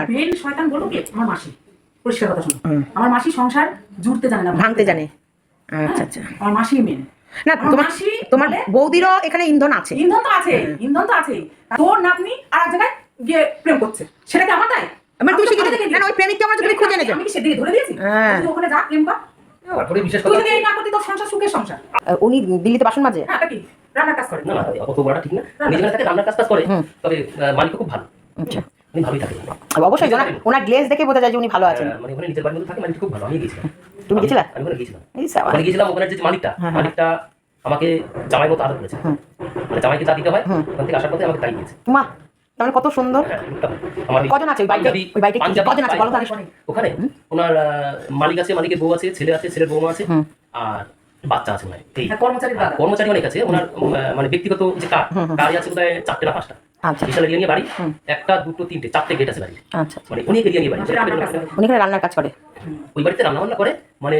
Main শয়তান বলব কি? আমার মাসি। পরিষ্কার কথা শোনো। আমার মাসি সংসার জুড়তে জানে না ভাঙতে জানে। আচ্ছা আচ্ছা। আমার মাসি মেন না তোমার মাসি তোমার বৌদিরও এখানে ইন্ধন আছে। ইন্ধন তো আছে ইন্ধন তো আছে তোর নাতনি আর এক জায়গায় গিয়ে প্রেম করছে। সেটা কি আমার তাই? মানে তুমি আমি শিখে দিলে- না, না, ওই প্রেমিককে আমার তুমি খুঁজে এনেছো। আমি কি সেদিকে ধরে দিয়েছি? হ্যাঁ। তুই ওখানে যা প্রেম কর। উনি দিল্লিতে বাসন হ্যাঁ রান্নার কাজ করে। না না অত বড়টা ঠিক না। রান্নার কাজ করে। তবে আহ, খুব ভালো। আচ্ছা। উনি ভালোই থাকে। অবশ্যই ওনার ওনার গ্লেজ দেখে বোঝা যায় যে উনি ভালো আছেন। মানে ওখানে নিজের বাড়ির মধ্যে থাকে মালিক খুব ভালো আমি গিয়েছিলাম। তুমি গেছিলা? আমি ওখানে গিয়েছিলাম। ওখানে গিয়েছিলাম ওখানে যে মালিকটা হ্যাঁ, হ্যাঁ। মালিকটা আমাকে জামাই মতো আদর করেছে। মানে জামাইকে যা দিতে হয়। ওখান থেকে আসার পথে আমাকে তাই দিয়েছে। মা তাহলে কত সুন্দর। হ্যাঁ, আমার কজন আছে ওই? পাঞ্জাবি- ওই কজন আছে? বলো ওখানে ওনার আহ, মালিক আছে মালিকের বউ আছে ছেলে আছে ছেলের বউ আছে। আর বাচ্চা আছে মানে এই হ্যাঁ, কর্মচারীর আর দাদা। কর্মচারী অনেক আছে ওনার মানে ব্যক্তিগত যে কার কারই আছে বোধহয় চারটে না পাঁচটা। আচ্ছা। বিশাল এরিয়া নিয়ে বাড়ি একটা দুটো তিনটে চারটে গেট আছে বাড়ি আচ্ছা মানে অনেক এরিয়া নিয়ে বাড়ি। এখানে রান্নার কাজ করে। ওই বাড়িতে রান্না বান্না করে মানে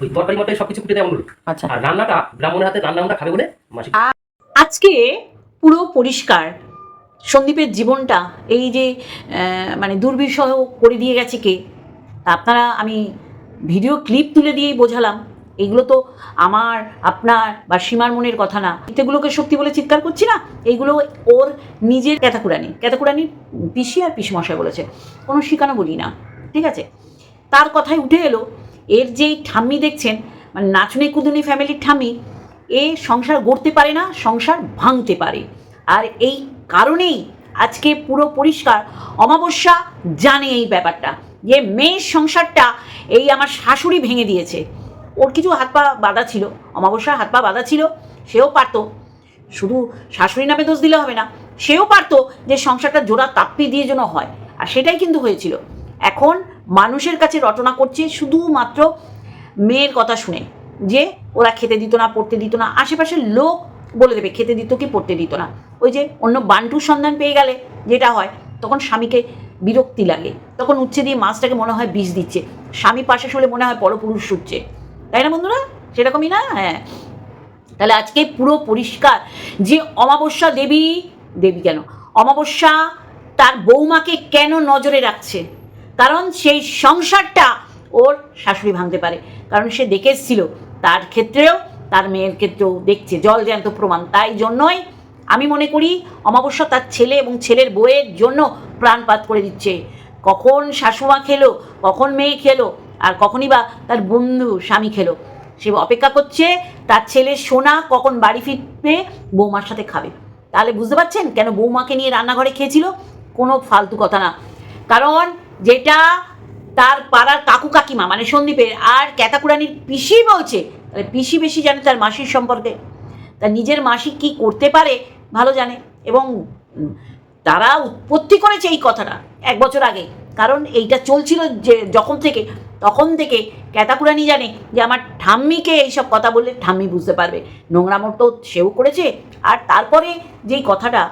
ওই- তরকারি মটকারি সবকিছু কুটে দেয় আচ্ছা। আর রান্নাটা ব্রাহ্মণের হাতে রান্না খাবে বলে মাসি আজকে পুরো পরিষ্কার। সন্দীপের জীবনটা এই যে মানে দুর্বিষহ করে দিয়ে গেছে কে তা আপনারা আমি ভিডিও ক্লিপ তুলে দিয়েই বোঝালাম। এইগুলো তো আমার, আপনার বা সীমার মনের কথা না। এগুলোকে সত্যি বলে চিৎকার করছি না? এইগুলো ওর নিজের ক্যাথাকুরানি। ক্যাথাকুরানি পিসি আর পিসমশাই বলেছে। কোনো শিকানো বলি না। ঠিক আছে? তার কথায় উঠে এলো, এর যেই ঠাম্মি দেখছেন মানে নাচনি কুদুনি ফ্যামিলির ঠাম্মি, এ সংসার গড়তে পারে না, সংসার ভাঙতে পারে। আর এই কারণেই আজকে পুরো পরিষ্কার, অমাবস্যা জানে এই ব্যাপারটা। যে মেয়ের সংসারটা এই আমার শাশুড়ি ভেঙে দিয়েছে। ওর কিছু হাত পা বাঁধা ছিল, অমাবস্যার হাত পা বাঁধা ছিল, সেও পারতো। শুধু শাশুড়ি নামে দোষ দিলে হবে না, সেও পারতো যে সংসারটা জোড়া তাপ্পি দিয়ে যেন হয়। আর সেটাই কিন্তু হয়েছিল। এখন মানুষের কাছে রটনা করছে শুধুমাত্র মেয়ের কথা শুনে, যে ওরা খেতে দিত না, পড়তে দিত না, আশেপাশের লোক বলে দেবে, খেতে দিত কি, পড়তে দিত না। ওই যে অন্য বান্টুর সন্ধান পেয়ে গেলে যেটা হয়, তখন স্বামীকে বিরক্তি লাগে। তখন উচ্ছে দিয়ে মাছটাকে মনে হয় বিষ দিচ্ছে। স্বামী পাশে শুলে মনে হয় পরপুরুষ শুচ্ছে তাই না বন্ধুরা? সেরকমই না? হ্যাঁ। তাহলে আজকে পুরো পরিষ্কার যে অমাবস্যা দেবী দেবী কেন? অমাবস্যা তার বৌমাকে কেন নজরে রাখছে? কারণ সেই সংসারটা ওর শাশুড়ি ভাঙতে পারে। কারণ সে দেখে এসেছিল, তার ক্ষেত্রেও, তার মেয়ের ক্ষেত্রেও দেখছে, জল জ্যান্ত প্রমাণ। তাই জন্যই আমি মনে করি অমাবস্যা তার ছেলে এবং ছেলের বউয়ের জন্য প্রাণপাত করে দিচ্ছে। কখন শাশুমা খেলো, কখন মেয়ে খেলো আর কখনই বা তার বন্ধু স্বামী খেলো। সে অপেক্ষা করছে, তার ছেলে সোনা কখন বাড়ি ফিরবে, বৌমার সাথে খাবে। তাহলে বুঝতে পারছেন কেন বৌমাকে নিয়ে রান্নাঘরে খেয়েছিল? কোনো ফালতু কথা না। কারণ যেটা তার পাড়ার কাকু কাকিমা মানে সন্দীপের আর ক্যাতাকুরানির পিসি বলছে, তাহলে পিসি বেশি জানে তার মাসির সম্পর্কে। তার নিজের মাসি কি করতে পারে ভালো জানে। এবং তারা উৎপত্তি করেছে এই কথাটা এক বছর আগে। কারণ এইটা চলছিল যে যখন থেকে, তখন থেকে ক্যাতাকুরানি জানে যে আমার ঠাম্মিকে এইসব কথা বললে ঠাম্মি বুঝতে পারবে। নোংরামো তো সেও করেছে। আর তারপরে যেই কথাটা,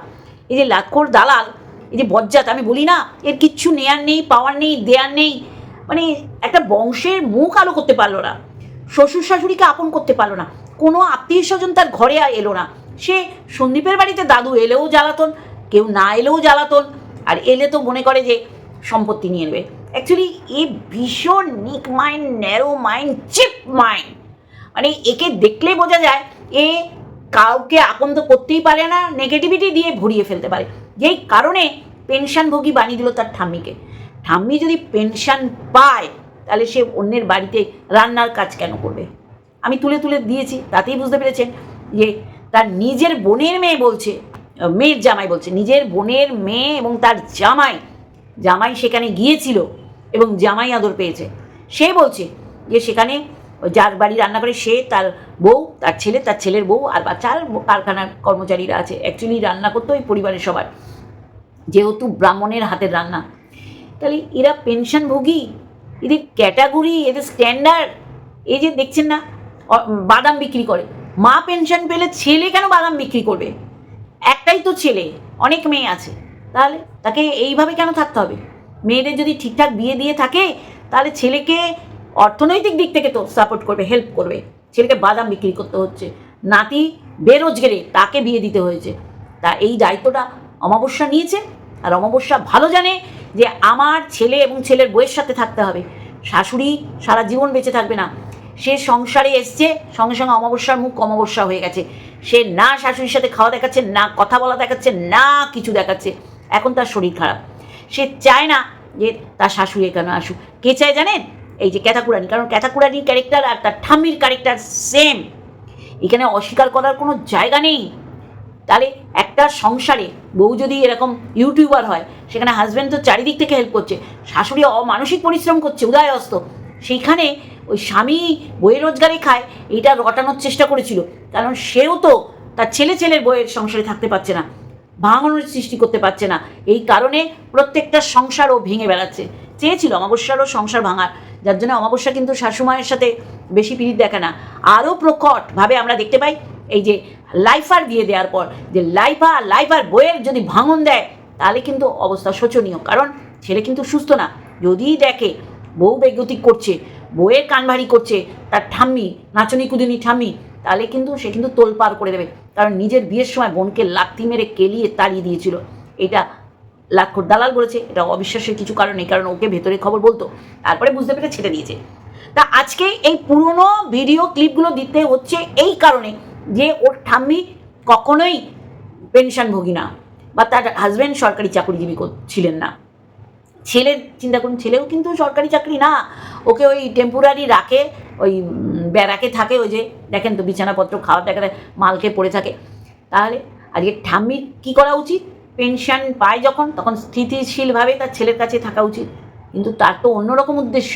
এই যে লাক্ষর দালাল, এই যে বজ্জাত, আমি বলি না, এর কিচ্ছু নেয়ার নেই, পাওয়ার নেই, দেয়ার নেই মানে একটা বংশের মুখ আলো করতে পারল না। শ্বশুর শাশুড়িকে আপন করতে পারল না। কোনো আত্মীয় স্বজন তার ঘরে এলো না। সে সন্দীপের বাড়িতে দাদু এলেও জ্বালাতন, কেউ না এলেও জ্বালাতন। আর এলে তো মনে করে যে সম্পত্তি নিয়ে নেবে। অ্যাকচুয়ালি এ ভীষণ নিক mind, narrow mind, cheap mind. মানে একে দেখলে বোঝা যায় এ কাউকে আপন তো করতেই পারে না নেগেটিভিটি দিয়ে ভরিয়ে ফেলতে পারে। যেই কারণে পেনশনভোগী বানিয়ে দিল তার ঠাম্মিকে। ঠাম্মি যদি পেনশন পায়, তাহলে সে অন্যের বাড়িতে রান্নার কাজ কেন করবে? আমি তুলে তুলে দিয়েছি, তাতেই বুঝতে পেরেছেন যে তার নিজের বোনের মেয়ে বলছে, মেয়ের জামাই বলছে, নিজের বোনের মেয়ে এবং তার জামাই জামাই সেখানে গিয়েছিল এবং জামাই আদর পেয়েছে। সে বলছে যে সেখানে যার বাড়ি রান্না করে, সে তার বউ, তার ছেলে, তার ছেলের বউ আর বাচ্চা আর কারখানার কর্মচারীরা আছে। অ্যাকচুয়ালি রান্না করতো ওই পরিবারের সবার যেহেতু ব্রাহ্মণের হাতের রান্না। তাহলে এরা পেনশনভোগী, এদের ক্যাটাগরি, এদের স্ট্যান্ডার্ড এই যে দেখছেন না বাদাম বিক্রি করে। মা পেনশন পেলে ছেলে কেন বাদাম বিক্রি করবে? একটাই তো ছেলে, অনেক মেয়ে আছে। তাহলে তাকে এইভাবে কেন থাকতে হবে? মেয়েদের যদি ঠিকঠাক বিয়ে দিয়ে থাকে, তাহলে ছেলেকে অর্থনৈতিক দিক থেকে তো সাপোর্ট করবে হেল্প করবে। ছেলেকে বাদাম বিক্রি করতে হচ্ছে। নাতি বেরোজগারে তাকে বিয়ে দিতে হয়েছে। তা এই দায়িত্বটা অমাবস্যা নিয়েছে, আর অমাবস্যা ভালো জানে যে আমার ছেলে এবং ছেলের বইয়ের সাথে থাকতে হবে। শাশুড়ি সারা জীবন বেঁচে থাকবে না। সে সংসারে এসছে, সঙ্গে সঙ্গে অমাবস্যার মুখ অমাবস্যা হয়ে গেছে। সে না শাশুড়ির সাথে খাওয়া দেখাচ্ছে, না কথা বলা দেখাচ্ছে, না কিছু দেখাচ্ছে। এখন তার শরীর খারাপ। সে চায় না যে তার শাশুড়ি এখানে আসুক। কে চায় জানেন? এই যে ক্যাথাকুরানি কারণ ক্যাথাকুরানির ক্যারেক্টার আর তার ঠাম্মির ক্যারেক্টার সেম এখানে অস্বীকার করার কোনো জায়গা নেই। তাহলে একটা সংসারে বউ যদি এরকম ইউটিউবার হয়, সেখানে হাজব্যান্ড তো চারিদিক থেকে হেল্প করছে। শাশুড়ি অমানসিক পরিশ্রম করছে উদয় অস্ত সেইখানে ওই স্বামী বইয়ের রোজগারে খায়, এইটা রটানোর চেষ্টা করেছিল। কারণ সেও তো তার ছেলে ছেলের বইয়ের সংসারে থাকতে পারছে না। ভাঙনের সৃষ্টি করতে পারছে না। এই কারণে প্রত্যেকটা সংসারও ভেঙে বেড়াচ্ছে। চেয়েছিল অমাবস্যারও সংসার ভাঙার। যার জন্য অমাবস্যা কিন্তু শাশুমায়ের সাথে বেশি পিরিত দেখে না। আরও প্রকটভাবে আমরা দেখতে পাই, এই যে লাইফার দিয়ে দেওয়ার পর, যে লাইফা, লাইফার বইয়ের যদি ভাঙন দেয়, তাহলে কিন্তু অবস্থা শোচনীয়। কারণ ছেলে কিন্তু সুস্থ না। যদি দেখে বউ বেগতিক করছে, বউয়ের কানভারি করছে, তার ঠাম্মি নাচনি কুদিনি ঠাম্মি তাহলে কিন্তু সে কিন্তু তোলপার করে দেবে। কারণ নিজের বিয়ের সময় বোনকে লাথি মেরে কেলিয়ে তাড়িয়ে দিয়েছিল। এটা লাক্ষর দালাল বলেছে, এটা অবিশ্বাসের কিছু কারণ নেই, কারণ ওকে ভেতরে খবর বলতো, তারপরে বুঝতে পেরে ছেড়ে দিয়েছে। তা আজকে এই পুরনো ভিডিও ক্লিপগুলো দিতে হচ্ছে এই কারণে যে ওর ঠাম্মি কখনোই পেনশনভোগী না, বা তার হাজব্যান্ড সরকারি চাকরিজীবী কর- ছিলেন না। ছেলের, চিন্তা করুন, ছেলেও কিন্তু সরকারি চাকরি না, ওকে ওই টেম্পোরারি রাখে, ওই ব্যারাকে থাকে ওই যে, দেখেন তো বিছানাপত্র খাওয়া দেখা মালকে পড়ে থাকে। তাহলে আজকে ঠাম্মির কী করা উচিত? পেনশন পায় যখন, তখন স্থিতিশীলভাবে তার ছেলের কাছে থাকা উচিত। কিন্তু তার তো অন্যরকম উদ্দেশ্য।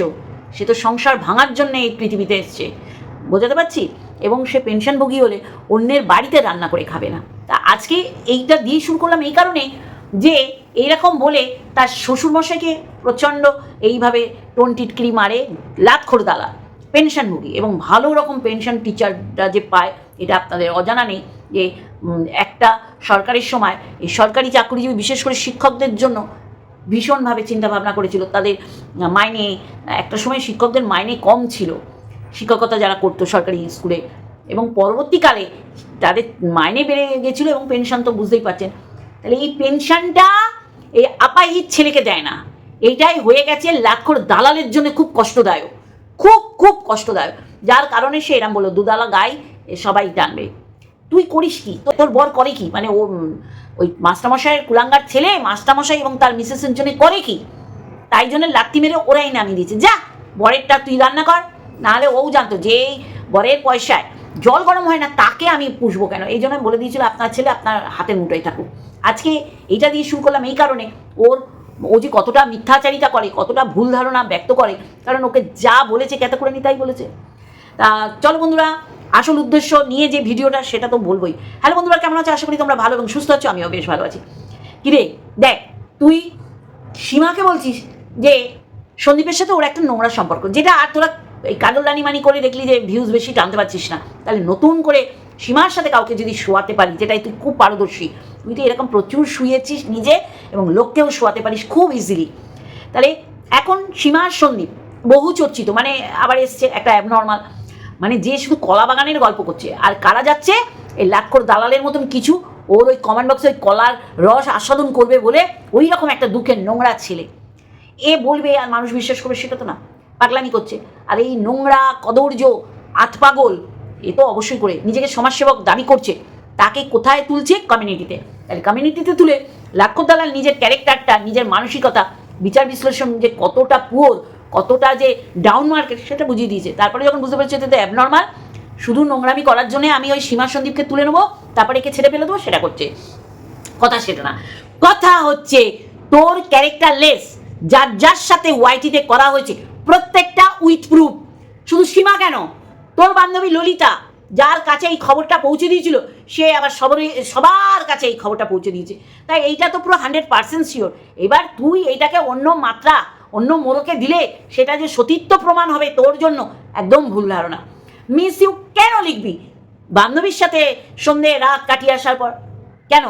সে তো সংসার ভাঙার জন্য এই পৃথিবীতে এসছে। বোঝাতে পারছি? এবং সে পেনশনভোগী হলে অন্যের বাড়িতে রান্না করে খাবে না। তা আজকে এইটা দিয়ে শুরু করলাম এই কারণে যে এইরকম বলে তার শ্বশুরমশাইকে প্রচণ্ড এইভাবে টোন টিটকিরি মারে লাত খোরদালা পেনশনভোগী এবং ভালো রকম পেনশন টিচাররা যে পায়, এটা আপনাদের অজানা নেই যে একটা সরকারের সময় এই সরকারি চাকরিজীবী বিশেষ করে শিক্ষকদের জন্য ভীষণভাবে চিন্তা ভাবনা করেছিল। তাদের মাইনে, একটা সময় শিক্ষকদের মাইনে কম ছিল। শিক্ষকতা যারা করতো সরকারি স্কুলে এবং পরবর্তীকালে তাদের মাইনে বেড়ে গেছিল এবং পেনশন তো বুঝতেই পারছেন। তাহলে এই পেনশনটা এই আপাহিত ছেলেকে দেয় না। এইটাই হয়ে গেছে লাক্ষর দালালের জন্য খুব কষ্টদায়ক। খুব খুব কষ্টদায়ক। যার কারণে সে এরম বলল, দুদালা গাই সবাই টানবে তুই করিস কি? তোর বর করে কি? মানে ও ওই মাস্টারমশাইয়ের কুলাঙ্গার ছেলে, মাস্টারমশাই এবং তার মিসেসের জন্য করে কি? তাই জন্য লাত্তি মেরে ওরাই নামিয়ে দিয়েছে। যা, বরেরটা তুই রান্না কর, নাহলে ও জানতো যে বরের পয়সায় জল গরম হয় না, তাকে আমি পুষবো কেন? এই জন্য বলে দিয়েছিল, আপনার ছেলে আপনার হাতের মুঠোয় থাকুক। আজকে এইটা দিয়ে শুরু করলাম এই কারণে। ওর ও যে কতটা মিথ্যাচারিতা করে, কতটা ভুল ধারণা ব্যক্ত করে, কারণ ওকে যা বলেছে ক্যাতা করে নি তাই বলেছে। তা চলো বন্ধুরা, আসল উদ্দেশ্য নিয়ে যে ভিডিওটা সেটা তো বলবোই। হ্যালো বন্ধুরা, কেমন আছো? আশা করি তোমরা ভালো এবং সুস্থ আছো, আমিও বেশ ভালো আছি। কিরে, দেখ, তুই সীমাকে বলছিস যে সন্দীপের সাথে ওর একটা নোংরা সম্পর্ক, যেটা আর তোরা এই কাজলদানি মানি করে দেখলি যে ভিউজ বেশি টানতে পারছিস না। তাহলে নতুন করে সীমার সাথে কাউকে যদি শোয়াতে পারি যেটাই তুই খুব পারদর্শী। তুই তো এরকম প্রচুর শুয়েছিস নিজে এবং লোককেও শোয়াতে পারিস খুব ইজিলি তাহলে এখন সীমার সন্দীপ বহু চর্চিত মানে আবার এসছে একটা অ্যাবনর্মাল মানে যে শুধু কলা বাগানের গল্প করছে, আর কারা যাচ্ছে? এই লাক্ষর দালালের মতন কিছু। ওর ওই কমেন্ট বক্সে ওই কলার রস আস্বাদন করবে বলে ওই রকম একটা দুঃখের নোংরা ছেলে। এ বলবে, আর মানুষ বিশ্বাস করবে সেটা তো না, পাগলামি করছে। আর এই নোংরা কদর্য আতপাগল এ তো অবশ্যই করে নিজেকে সমাজসেবক দাবি করছে। তাকে কোথায় তুলছে কমিউনিটিতে তাহলে কমিউনিটিতে তুলে লাক্ষর দালাল নিজের ক্যারেক্টারটা নিজের মানসিকতা, বিচার বিশ্লেষণ যে কতটা পুয়োর কতটা যে ডাউন মার্কেট সেটা বুঝিয়ে দিয়েছে। তারপরে যখন বুঝতে পেরেছে এটা অ্যাবনর্মাল শুধু নোংরামি করার জন্য আমি ওই সীমা সন্দীপকে তুলে নেব, তারপরে একে ছেড়ে ফেলে দেবো, সেটা করছে। কথা সেটা না। কথা হচ্ছে তোর ক্যারেক্টার লেস যার যার সাথে ওয়াইটিতে করা হয়েছে, প্রত্যেকটা উইথ প্রুফ শুধু সীমা কেন? তোর বান্ধবী ললিতা, যার কাছে এই খবরটা পৌঁছে দিয়েছিল, সে আবার সবারই, সবার কাছে এই খবরটা পৌঁছে দিয়েছে। তাই এইটা তো পুরো হান্ড্রেড পার্সেন্ট শিওর এবার তুই এইটাকে অন্য মাত্রা, অন্য মোড়কে দিলে সেটা যে সতীত্ব প্রমাণ হবে তোর জন্য, একদম ভুল ধারণা। মিস ইউ কেন লিখবি? বান্ধবীর সাথে সন্ধে, রাত কাটিয়ে আসার পর। কেন?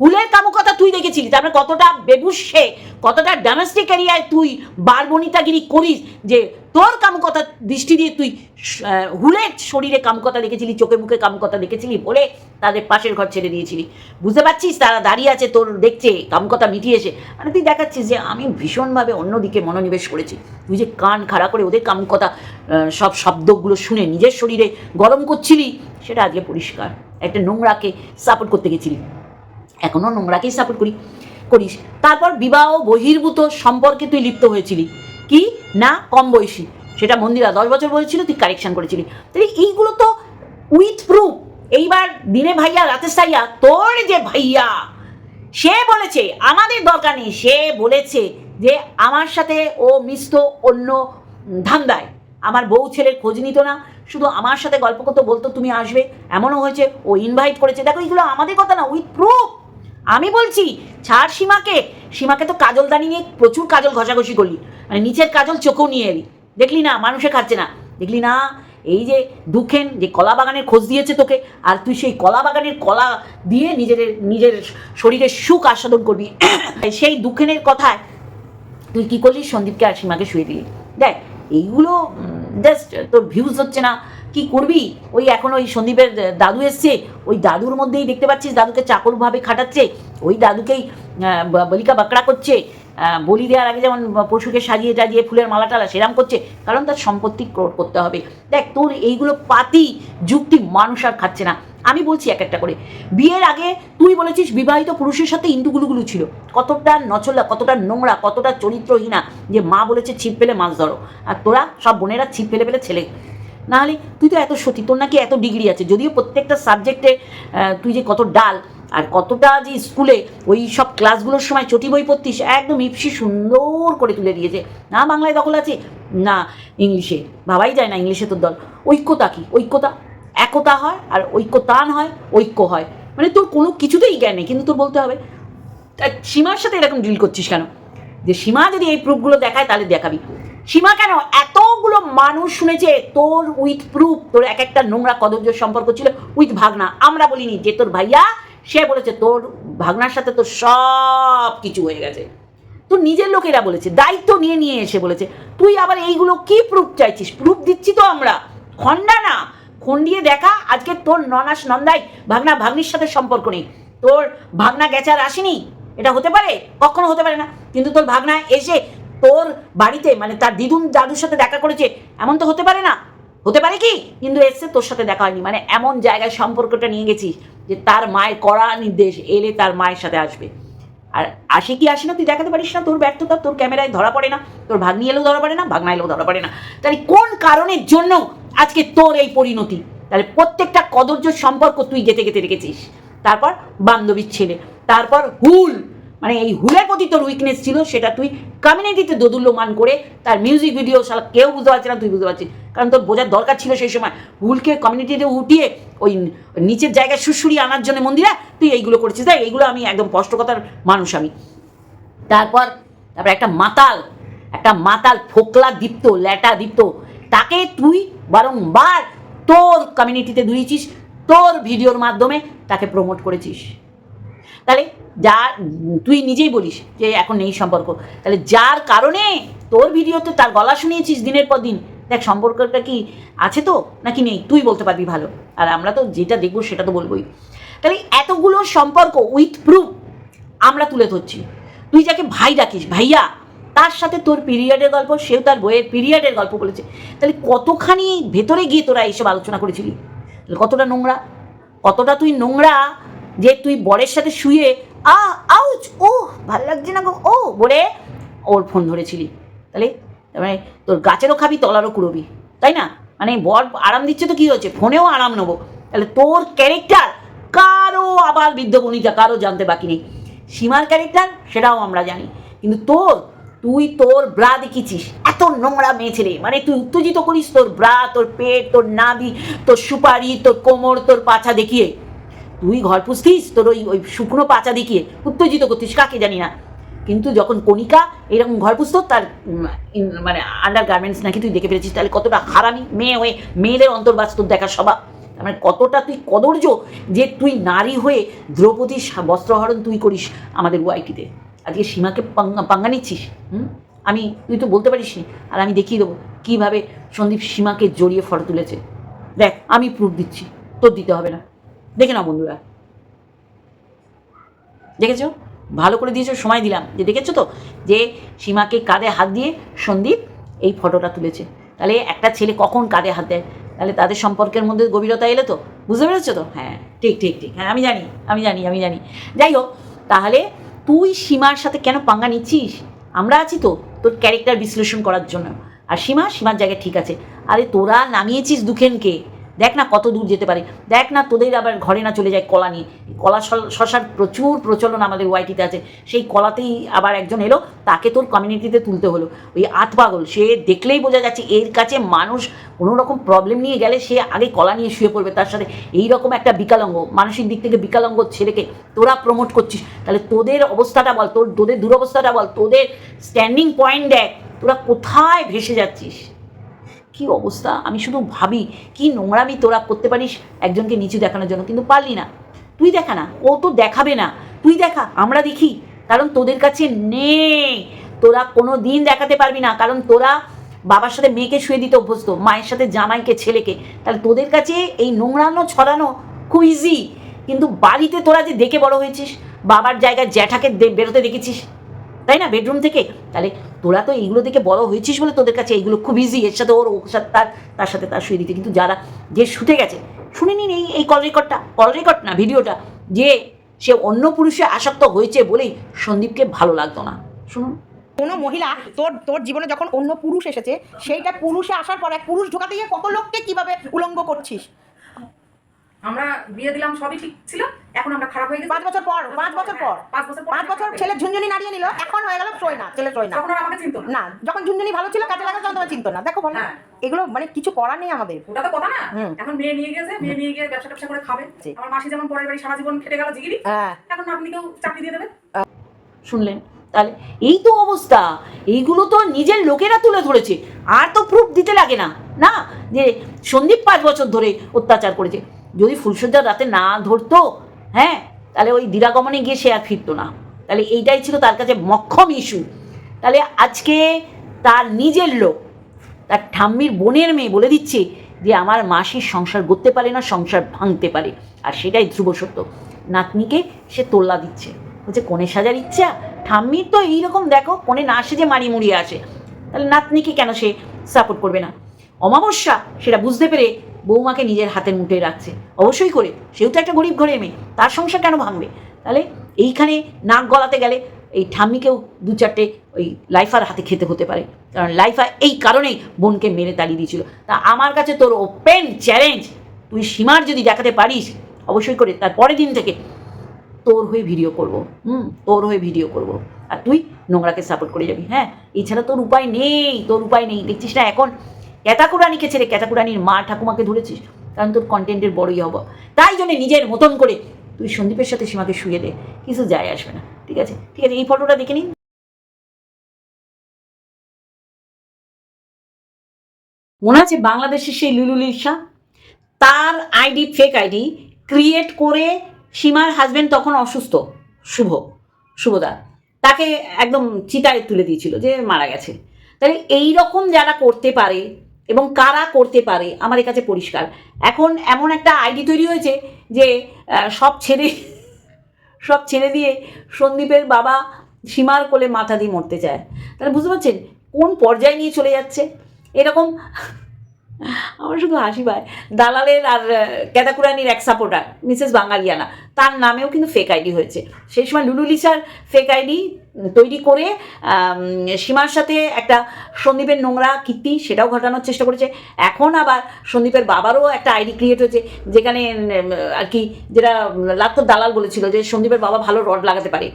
হুলের কামুকতা তুই দেখেছিলি, তারপরে কতটা বেবুসে কতটা ডোমেস্টিক এরিয়ায় তুই বারবনিতাগিরি করিস যে তোর কামুকতা দৃষ্টি দিয়ে তুই হুলের শরীরে কামুকতা দেখেছিলি, চোখে মুখে কামুকতা দেখেছিলি বলে তাদের পাশের ঘর ছেড়ে দিয়েছিলি। বুঝতে পারছিস? তারা দাঁড়িয়ে আছে, তোর দেখছে, কামুকতা মিটিয়েছে। মানে তুই দেখাচ্ছিস যে আমি ভীষণভাবে অন্যদিকে মনোনিবেশ করেছি। তুই যে কান খাড়া করে ওদের কামুকতা সব শব্দগুলো শুনে নিজের শরীরে গরম করছিলি, সেটা আজকে পরিষ্কার। একটা নোংরাকে সাপোর্ট করতে গেছিলি। এখনও নোংরাকেই সাপোর্ট করি, করিস। তারপর বিবাহ বহির্ভূত সম্পর্কে তুই লিপ্ত হয়েছিলি। কি? না, কম বয়সী। সেটা মন্দিরা দশ বছর বয়সী তুই কারেকশন করেছিলি। তাহলে এইগুলো তো উইথ প্রুফ এইবার দিনে ভাইয়া, রাতে সাইয়া, তোর যে ভাইয়া, সে বলেছে, আমাদের দরকার নেই। সে বলেছে যে, আমার সাথে ও মিশত অন্য ধান্দায়। আমার বউ ছেলের খোঁজ নিত না। শুধু আমার সাথে গল্প করতে, বলতো, তুমি আসবে। এমনও হয়েছে, ও ইনভাইট করেছে। দেখো এগুলো আমাদের কথা না উইথ প্রুফ আমি বলছি, ছাড় সীমাকে। সীমাকে তো কাজলদানি নিয়ে প্রচুর কাজল ঘষাঘষি করলি। মানে নিচের কাজল চোখেও নিয়ে এলি। দেখলি না, মানুষে খাচ্ছে না। দেখলি না, এই যে দুঃখেন যে কলা বাগানের খোঁজ দিয়েছে তোকে, আর তুই সেই কলা বাগানের কলা দিয়ে নিজের নিজের শরীরের সুখ আস্বাদন করবি। সেই দুঃখেনের কথায় তুই কি করলি? সন্দীপকে আর সীমাকে শুয়ে দিলি। দেখ, এইগুলো জাস্ট তোর ভিউজ হচ্ছে না। কি করবি? ওই এখন ওই সন্দীপের দাদু এসছে। ওই দাদুর মধ্যেই দেখতে পাচ্ছিস, দাদুকে চাকরভাবে খাটাচ্ছে। ওই দাদুকেই বলিকা বাকড়া করছে। বলি দেওয়ার আগে যেমন পশুকে সাজিয়ে টাজিয়ে ফুলের মালা টালা সেরাম করছে, কারণ তার সম্পত্তি ক্রোড করতে হবে। দেখ, তোর এইগুলো পাতি, যুক্তি মানুষ আর খাচ্ছে না। আমি বলছি এক একটা করে। বিয়ের আগে তুই বলেছিস বিবাহিত পুরুষের সাথে ইন্দুগুলুগুলো ছিল। কতটা নচলা, কতটা নোংরা, কতটা চরিত্রহীনা যে মা বলেছে, ছিপ পেলে মাছ ধরো। আর তোরা সব বোনেরা ছিপ ফেলে ফেলে ছেলে। নাহলে তুই তো এত সতী, তোর নাকি এত ডিগ্রি আছে। যদিও প্রত্যেকটা সাবজেক্টে তুই যে কত ডাল, আর কতটা যে স্কুলে ওই সব ক্লাসগুলোর সময় চটি বই পড়তিস, একদম ইপসি সুন্দর করে তুলে দিয়েছে। না বাংলায় দখল আছে? না, ইংলিশে। ভাবাই যায় না ইংলিশে তোর দল। ঐক্যতা কি? ঐক্যতা? একতা হয় আর ঐক্যতান হয়, ঐক্য হয়। মানে তোর কোনো কিছুতেই জ্ঞান নেই, কিন্তু তোর বলতে হবে সীমার সাথে এরকম ডিল করছিস কেন? যে সীমা যদি এই প্রুফগুলো দেখায়, তাহলে দেখাবি। সীমা কেন? এতগুলো মানুষ শুনেছে তোর উইথ প্রুফ তোর এক একটা নোংরা কদর্য সম্পর্ক ছিল উইথ ভাগনা। আমরা বলিনি যে তোর ভাইয়া, সে বলেছে তোর ভাগনার সাথে তোর সব কিছু হয়ে গেছে। তোর নিজের লোকেরা বলেছে, দায়িত্ব নিয়ে নিয়ে এসে বলেছে। তুই আবার এইগুলো কি প্রুফ চাইছিস? প্রুফ দিচ্ছি তো আমরা। খন্ডা না খন্ডিয়ে দেখা, আজকে তোর ননাস নন্দাই, ভাগনা ভাগ্নির সাথে সম্পর্ক নেই। তোর ভাগনা গেছে আর আসেনি, এটা হতে পারে? কখনো হতে পারে না। কিন্তু তোর ভাগনা এসে তোর বাড়িতে মানে তার দিদুন দাদুর সাথে দেখা করেছে এমন তো হতে পারে না। হতে পারে কি? কিন্তু এসছে তোর সাথে দেখা হয়নি। মানে এমন জায়গায় সম্পর্কটা নিয়ে গেছিস যে তার মায়ের কড়া নির্দেশ এলে তার মায়ের সাথে আসবে। আর আসে কি আসে না, তুই দেখাতে পারিস না তোর ব্যর্থতা, তোর ক্যামেরায় ধরা পড়ে না, তোর ভাগ্নি এলেও ধরা পড়ে না, ভাগনা এলেও ধরা পড়ে না। তাহলে কোন কারণের জন্য আজকে তোর এই পরিণতি? তাহলে প্রত্যেকটা কদর্য সম্পর্ক তুই গেতে গেতে রেখেছিস। তারপর বান্ধবীর ছেলে, তারপর হুল। মানে এই হুলের প্রতি তোর উইকনেস ছিল, সেটা তুই কমিউনিটিতে দোদুল্যমান করে তার মিউজিক ভিডিও সালা কেউ বুঝতে পারছে না, তুই বুঝতে পারছিস। কারণ তোর বোঝার দরকার ছিল সেই সময়। হুলকে কমিউনিটিতে উঠিয়ে ওই নিচের জায়গায় সুরসুরি আনার জন্য মন্দিরা তুই এইগুলো করেছিস। তাই এইগুলো আমি একদম স্পষ্টকতার মানুষ আমি। তারপর তারপর একটা মাতাল একটা মাতাল ফোকলা দীপ্ত, ল্যাটা দীপ্ত, তাকে তুই বারংবার তোর কমিউনিটিতে ধুয়েছিস তোর ভিডিওর মাধ্যমে তাকে প্রমোট করেছিস। তাহলে যা, তুই নিজেই বলিস যে এখন নেই সম্পর্ক। তাহলে যার কারণে তোর ভিডিওতে তার গলা শুনিয়েছিস দিনের পর দিন, দেখ সম্পর্কটা কি আছে তো নাকি নেই, তুই বলতে পারবি ভালো। আর আমরা তো যেটা দেখব সেটা তো বলবোই। তাহলে এতগুলো সম্পর্ক উইথ প্রুফ আমরা তুলে ধরছি। তুই যাকে ভাই ডাকিস, ভাইয়া, তার সাথে তোর পিরিয়ডের গল্প, সেও তার বইয়ের পিরিয়ডের গল্প বলেছে। তাহলে কতখানি ভেতরে গিয়ে তোরা এইসব আলোচনা করেছিলি? কতটা নোংরা? কতটা তুই নোংরা যে তুই বরের সাথে শুয়ে, আ, আউচ ও ভালো লাগছে না গো ও বলে ওর ফোন ধরেছিলি। তাহলে মানে তোর গাছেরও খাবি, তলারও কুড়বি, তাই না? মানে বর আরাম দিচ্ছে তো কী হচ্ছে? ফোনেও আরাম নেব। তাহলে তোর ক্যারেক্টার কারও আবার বৃদ্ধ বনিতা, কারও জানতে বাকি নেই। সীমার ক্যারেক্টার সেটাও আমরা জানি। কিন্তু তোর, তুই তোর ব্রা দেখিছিস, এত নোংরা মেয়ে ছেলে। মানে তুই উত্তেজিত করিস তোর ব্রা, তোর পেট, তোর নাভি, তোর সুপারি, তোর কোমর, তোর পাছা দেখিয়ে। তুই ঘর পুষতিস? তোর ওই ওই শুকনো পাচা দেখিয়ে উত্তেজিত করতিস, কাকে জানি না। কিন্তু যখন কণিকা এরকম ঘর পুষত, তার মানে আন্ডার গার্মেন্টস নাকি তুই দেখে ফেলেছিস, তাহলে কতটা হারামি মেয়ে হয়ে, মেয়েদের অন্তর্বাস তোর দেখার স্বভাব। মানে কতটা তুই কদর্য যে তুই নারী হয়ে দ্রৌপদীর বস্ত্রহরণ তুই করিস আমাদের ওয়াইটিতে। আজকে সীমাকে পাঙ্গা পাঙ্গা নিচ্ছিস? হুম? আমি, তুই তো বলতে পারিস নি। আর আমি দেখিয়ে দেবো কীভাবে সন্দীপ সীমাকে জড়িয়ে ফটো তুলেছে। দেখ, আমি প্রুফ দিচ্ছি, তোর দিতে হবে না। দেখে নাও বন্ধুরা। দেখেছ? ভালো করে দিয়েছ, সময় দিলাম। যে দেখেছ তো? যে সীমাকে কাঁধে হাত দিয়ে সন্দীপ এই ফটোটা তুলেছে। তাহলে একটা ছেলে কখন কাঁধে হাত দেয়? তাহলে তাদের সম্পর্কের মধ্যে গভীরতা এলে তো? বুঝতে পেরেছ তো? হ্যাঁ ঠিক ঠিক ঠিক। হ্যাঁ আমি জানি আমি জানি আমি জানি। যাই হোক, তাহলে তুই সীমার সাথে কেন পাঙ্গা নিচ্ছিস? আমরা আছি তো তোর ক্যারেক্টার বিশ্লেষণ করার জন্য। আর সীমা, সীমার জায়গায় ঠিক আছে। আরে তোরা নামিয়েছিস দুখেনকে। দেখ না কত দূর যেতে পারে। দেখ না তোদের আবার ঘরে না চলে যায় কলা নিয়ে। কলা শশার প্রচুর প্রচলন আমাদের ওয়াইটিতে আছে। সেই কলাতেই আবার একজন এলো, তাকে তোর কমিউনিটিতে তুলতে হলো। ওই আত পাগল, সে দেখলেই বোঝা যাচ্ছে এর কাছে মানুষ কোনো রকম প্রবলেম নিয়ে গেলে সে আগে কলা নিয়ে শুয়ে পড়বে। তার সাথে এই রকম একটা বিকালঙ্গ, মানসিক দিক থেকে বিকালঙ্গ ছেলেকে তোরা প্রমোট করছিস। তাহলে তোদের অবস্থাটা বল, তোর, তোদের দুরবস্থাটা বল, তোদের স্ট্যান্ডিং পয়েন্ট দেখ, তোরা কোথায় ভেসে যাচ্ছিস? কি অবস্থা? আমি শুধু ভাবি, কি নোংরামি তোরা করতে পারিস একজনকে নিচু দেখানোর জন্য, কিন্তু পারলি না। তুই দেখা না, ও তো দেখাবে না। তুই দেখা, আমরা দেখি। কারণ তোদের কাছে নেই। তোরা কোনো দিন দেখাতে পারবি না। কারণ তোরা বাবার সাথে মেয়েকে শুয়ে দিতে অভ্যস্ত, মায়ের সাথে জামাইকে, ছেলেকে। তাহলে তোদের কাছে এই নোংরানো, ছড়ানো খুব ইজি কিন্তু বাড়িতে তোরা যে দেখে বড় হয়েছিস, বাবার জায়গায় জ্যাঠাকে বেরোতে দেখেছিস তাই না? বেডরুম থেকে? তাহলে তোরা তো এইগুলো দেখে বড় হয়েছিস বলে তোদের কাছে এইগুলো খুব ইজি এর সাথে ওর ওর সাথে তার তার সাথে তার শুয়ে দিতে কিন্তু যারা যে শুতে গেছে, শুনে নিন এই এই কল রেকর্ডটা কল রেকর্ড না ভিডিওটা যে সে অন্য পুরুষে আসক্ত হয়েছে বলেই সন্দীপকে ভালো লাগতো না। শুনুন। কোনো মহিলা, তোর তোর জীবনে যখন অন্য পুরুষ এসেছে, সেইটা পুরুষে আসার পর এক পুরুষ ঢোকাতে গিয়ে কত লোককে কীভাবে উলঙ্গ করছিস? আমরা বিয়ে দিলাম সবই ঠিক ছিল এখন আমরা খারাপ হয়ে গেছি। পাঁচ বছর পর পাঁচ বছর পর। পাঁচ বছর পর পাঁচ বছর ছেলে ঝুনঝুনি নাড়িয়ে নিল এখন হয়ে গেল সই না ছেলে সই না তখন আমাকে চিনতো না। যখন ঝুনঝুনি ভালো ছিল কাজে লাগা তখন তোমার চিন্তা না। দেখো বলো হ্যাঁ। এগুলো মানে কিছু করার নেই আমাদের। ওটা তো কথা না। এখন মেয়ে নিয়ে গেছে মেয়ে নিয়ে গিয়ে ব্যবসা ট্যাবসা করে খাবে। আমার মাসি যেমন পরের বাড়ি সারা জীবন খেটে গেল জিগিরি হ্যাঁ। এখন আপনি কেউ চাকরি দিয়ে দেবে শুনলেন? তাহলে এই তো অবস্থা। এইগুলো তো নিজের লোকেরা তুলে ধরেছে। আর তো প্রুফ দিতে লাগে না। না যে সন্দীপ পাঁচ বছর ধরে অত্যাচার করেছে। যদি ফুলসজ্জার রাতে না ধরতো হ্যাঁ তাহলে ওই দিরাগমনে গিয়ে সে আর ফিরতো না। তাহলে এইটাই ছিল তার কাছে মক্ষম ইস্যু তাহলে আজকে তার নিজের লোক, তার ঠাম্মির বোনের মেয়ে বলে দিচ্ছে যে, আমার মাসির সংসার করতে পারে না, সংসার ভাঙতে পারে। আর সেটাই ধ্রুব সত্য। নাতনিকে সে তোল্লা দিচ্ছে। বলছে কোণে সাজার ইচ্ছা? ঠাম্মির তো এইরকম, দেখো কোণে না সেজে মারি মুড়িয়ে আসে তাহলে নাতনিকে কেন সে সাপোর্ট করবে না? অমাবস্যা সেটা বুঝতে পেরে বৌমাকে নিজের হাতের মুঠে রাখছে। অবশ্যই করে, সেও তো একটা গরিব ঘরে মেয়ে, তার সংসার কেন ভাঙবে? তাহলে এইখানে নাক গলাতে গেলে এই ঠাম্মিকেও দু চারটে ওই লাইফার হাতে খেতে হতে পারে। কারণ লাইফা এই কারণেই বোনকে মেরে তাড়িয়ে দিয়েছিল। তা আমার কাছে তোর ওপেন চ্যালেঞ্জ তুই সীমার যদি দেখাতে পারিস, অবশ্যই করে, তার পরের দিন থেকে তোর হয়ে ভিডিও করব। হুম, তোর হয়ে ভিডিও করব। আর তুই নোংরাকে সাপোর্ট করে যাবি। হ্যাঁ এছাড়া তোর উপায় নেই, তোর উপায় নেই। দেখছিস না এখন ক্যাতাকুরানিকে ছেড়ে ক্যাতাকুরানির মা ঠাকুমাকে ধরেছিস? কারণ তোর কন্টেন্টের বড়ই হব তাই জন্য নিজের মতন করে তুই সন্দীপের সাথে সীমাকে শুয়ে দে। কিছু যায় আসবে না। ঠিক আছে? ঠিক আছে, এই ফটোটা দেখে নিন। মনে আছে বাংলাদেশের সেই লুলুলিসা তার আইডি ফেক আইডি ক্রিয়েট করে সীমার হাজবেন্ড তখন অসুস্থ। শুভ। শুভদা। তাকে একদম চিতায় তুলে দিয়েছিল যে মারা গেছে। তাহলে এই রকম যারা করতে পারে এবং কারা করতে পারে আমাদের কাছে পরিষ্কার। এখন এমন একটা আইডি তৈরি হয়েছে যে সব ছেড়ে সব ছেড়ে দিয়ে সন্দীপের বাবা সীমার কোলে মাথা দিয়ে মরতে চায়। তাহলে বুঝতে পারছেন কোন পর্যায়ে নিয়ে চলে যাচ্ছে? এরকম আমার শুধু হাসি পায়। দালালের আর ক্যাদাকুরানির এক সাপোর্টার মিসেস বাঙালিয়ানা। তার নামেও কিন্তু ফেক আইডি হয়েছে। সেই সময় লুলুলিসার ফেক আইডি তৈরি করে সীমার সাথে একটা সন্দীপের নোংরা কীর্তি সেটাও ঘটানোর চেষ্টা করেছে। এখন আবার সন্দীপের বাবারও একটা আইডি ক্রিয়েট হয়েছে, যেখানে আর কি, যেটা লাত্তর দালাল বলেছিল যে সন্দীপের বাবা ভালো রড লাগাতে পারে।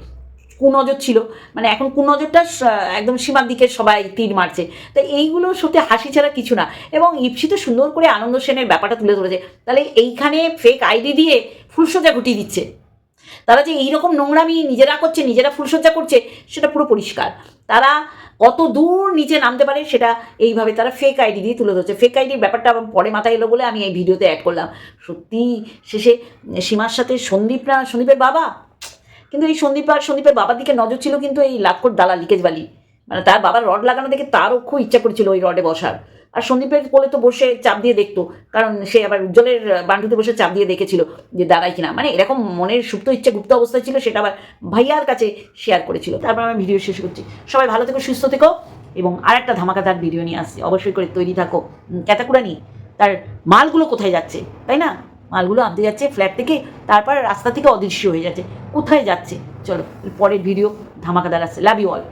কুনজর ছিল। মানে এখন কুনজরটা একদম সীমার দিকে সবাই তীর মারছে। তো এইগুলো সত্যি হাসি ছাড়া কিছু না। এবং ইপসি তো সুন্দর করে আনন্দ সেনের ব্যাপারটা তুলে ধরেছে। তাহলে এইখানে ফেক আইডি দিয়ে ফুলসজ্জা ঘটিয়ে দিচ্ছে। তারা যে এইরকম নোংরামি নিজেরা করছে, নিজেরা ফুলসজ্জা করছে, সেটা পুরো পরিষ্কার। তারা কত দূর নিচে নামতে পারে, সেটা এইভাবে তারা ফেক আইডি দিয়ে তুলে ধরছে। ফেক আইডির ব্যাপারটা পরে মাথায় এলো বলে আমি এই ভিডিওতে অ্যাড করলাম। সত্যি শেষে সীমার সাথে সন্দীপ না সন্দীপের বাবা কিন্তু এই সন্দীপ আর সন্দীপের বাবার দিকে নজর ছিল কিন্তু এই লাক্ষর দালা লিকেজ বালি। মানে তার বাবার রড লাগানো দেখে তারও খুব ইচ্ছা করেছিল ওই রডে বসার। আর সন্দীপের কোলে তো বসে চাপ দিয়ে দেখতো, কারণ সে আবার উজ্জ্বলের বান্ডুতে বসে চাপ দিয়ে দেখেছিল যে দাঁড়ায় কিনা। মানে এরকম মনের সুপ্ত ইচ্ছা, গুপ্ত অবস্থায় ছিল, সেটা আবার ভাইয়ার কাছে শেয়ার করেছিল। তারপর আমি ভিডিও শেষ করছি। সবাই ভালো থেকো, সুস্থ থেকো, এবং আর একটা ধামাকাদার ভিডিও নিয়ে আসছি। অবশ্যই করে তৈরি থাকো। ক্যাতাকুড়া নিয়ে। তার মালগুলো কোথায় যাচ্ছে, তাই না? মালগুলো আনতে যাচ্ছে ফ্ল্যাট থেকে, তারপর রাস্তা থেকে অদৃশ্য হয়ে যাচ্ছে। কোথায় যাচ্ছে? চলো পরের ভিডিও ধামাকাদার আসছে লাভ ইউ অল